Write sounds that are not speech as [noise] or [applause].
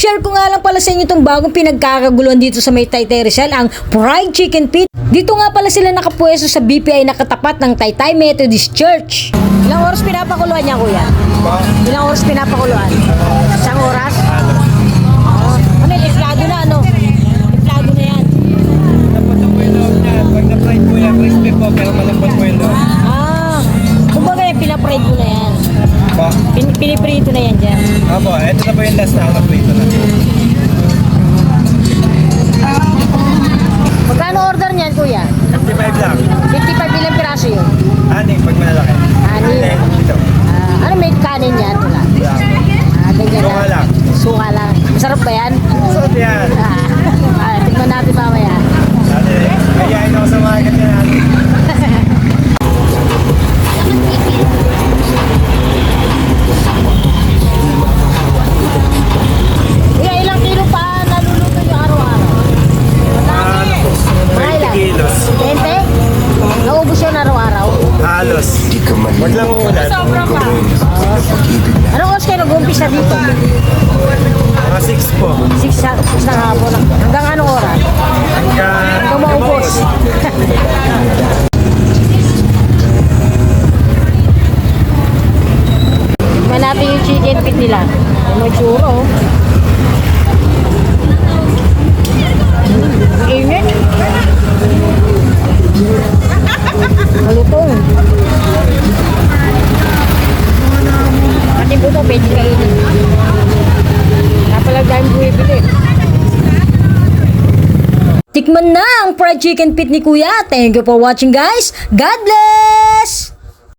Share ko nga lang pala sa inyo itong bagong pinagkakaguluhan dito sa may Taytay Rizal, ang Fried Chicken Pit. Dito nga pala sila nakapwesto sa BPI na katapat ng Taytay Methodist Church. Ilang oras pinapakuluan niya, kuya? Ilang oras pinapakuluan? Isang oras? Piniprito na yan dyan. Apo, ito na po yung last na ako po ito na. Magkano order niyan, kuya? 55 lang. 55 ilang piraso yun? Ani, pag malalaki. Ani. Ito. Ah, ano may kanin yan? Wala. Wala. Ah, ganyan Suka lang. Suka lang. Masarap ba yan? Suot yan. Ah, Halos. Wag lang ulan. Sobra pa. Anong oras kayo nag-umpisa dito? Mga 6 po. 6 sa 6 ng hapon. Hanggang anong oras? Hanggang Hanggang maubos. [laughs] Natin yung chicken pit nila. Yung may tsura, oh. Init. Malutong. Pati po ito, pwede kainin. Tikman na ang fried chicken pit ni Kuya. Thank you for watching guys. God bless!